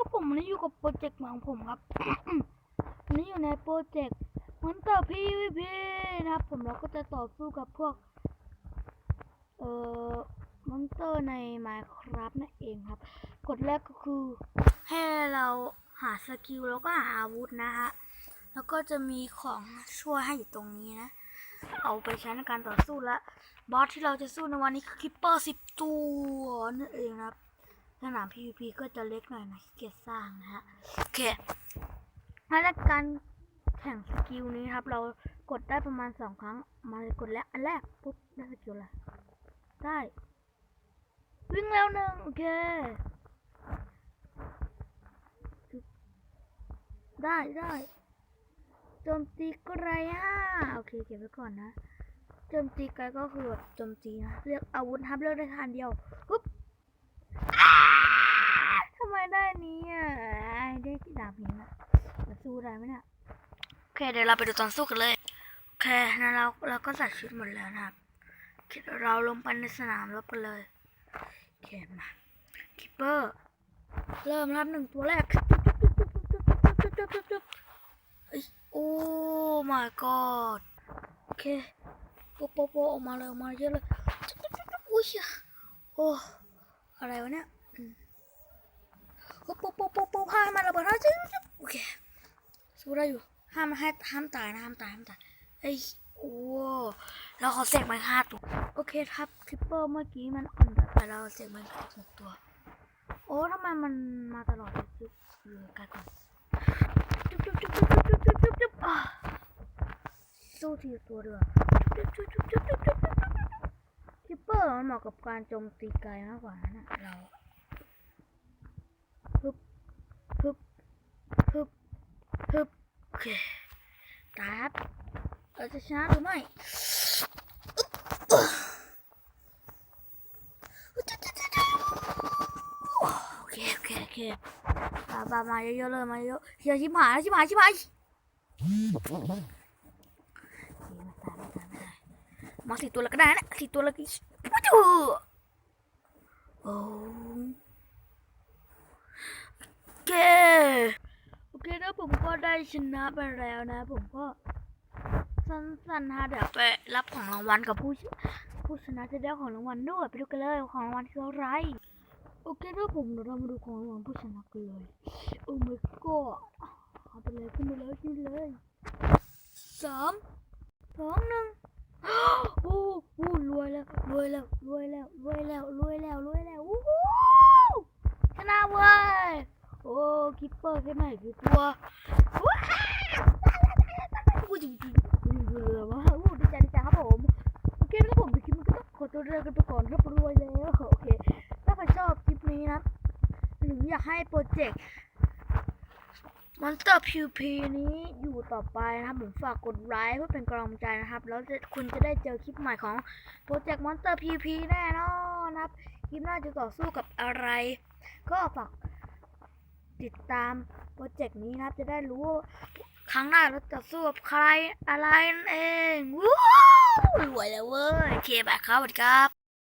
็ผมนี่อยู่กับโปรเจกต์ของผมครับ วันนี้อยู่ในโปรเจกต์มอนเตอร์ PVP นะครับ ผมเราก็จะต่อสู้กับพวก เอ่อมอนเตอร์ใน Minecraft นั่นเองครับ กฎแรกก็คือให้เราหาสกิลแล้วก็หาอาวุธนะฮะ แล้วก็จะมีของช่วยให้อยู่ตรงนี้นะ เอาไปใช้ในการต่อสู้และบอสที่เราจะสู้ในวันนี้คือคิปเปอร์สิบตัวนั่นเองครับ สนาม PVP ก็จะเล็กหน่อยนะขี้เกียจสร้างนะฮะโอเคมาแล้วการแข่งสกิลนี้ครับ เรากดได้ประมาณสองครั้ง มาเลยกดแล้วอันแรกปุ๊บได้สกิลอะไรได้ วิ่งแล้วหนึ่งโอเค ได้ได้โจมตีไกลอะโอเคเก็บไว้ก่อนนะโจมตีไกลก็คือแบบโจมตีนะเลือกอาวุธครับเลือกได้ทานเดียวปุ๊บ ได้นี้อะได้ที่ดาบหินะจะสู้ได้ไหมเนี่ยโอเคเดี๋ยวเราไปดูตอนสู้กันเลยโอเคนะเราเราก็ใส่ชุดหมดแล้วนะครับเราลงไปในสนามรบกันเลยโอเคมาคิปเปอร์เริ่มรับหนึ่งตัวแรกโอ้ my god โอเคโปะโปะโปออกมาเลยออกมาเยอะเลย อุ้ยโอ้ อะไรวะเนี่ย อืมโอ้โปะโปะโปะโปะพามาระเบิดนะจิ๊บจิ๊บโอเคสู้ได้อยู่ห้ามให้ห้ามตายนะห้ามตายห้ามตายเอ้ยโอ้แล้วเขาเสกมาห้าตัวโอเคครับคลิปเปอร์เมื่อกี้มันอ่อนไปเราเสกมาหกตัว โอ้ทำไมมันมาตลอดจิ๊บเออกันก่อนจุ๊บจุ๊บจุ๊บจุ๊บจุ๊บจุ๊บจุ๊บจุ๊บอะสู้ทีตัวเดือจุ๊บจุ๊บจุ๊บจุ๊บจุ๊บจุ๊บจุ๊บจุ๊บคิปเปอร์มันเหมาะกับการโจมตีไกลมากกว่านะเราฮึบฮึบฮึบฮึบโอ เคตาบเราจะชนะหรือไม่โอเคโอเคโอเคบาบามาเยอะๆเลยมาเยอะเฮียชิบหายชิบหายชิบหายอเคไม่ตายไม่ตายไม่ตายมาสี่ตัวแล้วก็ได้นะสี่ตัวแล้วก็ปุ๊บจูโอ้โอเคโอเคนะผมก็ได้ชนะไปแล้วนะ ผมก็สั้นๆนะเดี๋ยวไปรับของรางวัลกับผู้ชผู้ชนะจะได้ของรางวัลด้วยไปดูกันเลยของรางวัลคืออะไรโอเคถ้าผมเดี๋ยวเรามาดูของรางวัลผู้ชนะกันเลยโอ้ my god เอาไปเลยขึ้นไปเลยขึ้นเลยสามสองหนึ่งโอ้โหรวยแล้วรวยแล้วรวยแล้วรวยแล้วรวยแล้วรวยแล้ววู้ฮู้ชนะเว้ยโอ้ คิปเปอร์แค่ไหนกี่ตัวว้าววู้จริงจริงว้าววู้ดีใจดีใจครับผมโอเคแล้วผมไปคลิปมันก็ต้องขอตัวเดินกันไปก่อนครับรวยแล้วโอเค ถ้าใครชอบคลิปนี้นะหรืออยากให้โปรเจกต์ Monster PVP นี้อยู่ต่อไปนะครับผมฝากกดไลค์เพื่อเป็นกำลังใจนะครับ แล้วคุณจะได้เจอคลิปใหม่ของโปรเจกต์ Monster PVP แน่นอนนะครับ คลิปหน้าจะต่อสู้กับอะไร ก็ฝาก ติดตามโปรเจกต์นี้นะครับ จะได้รู้ว่าครั้งหน้าเราจะสู้กับใครอะไรนั่นเองวู้รวยแล้วเว้ยเคแบบครับสวัสดีครับ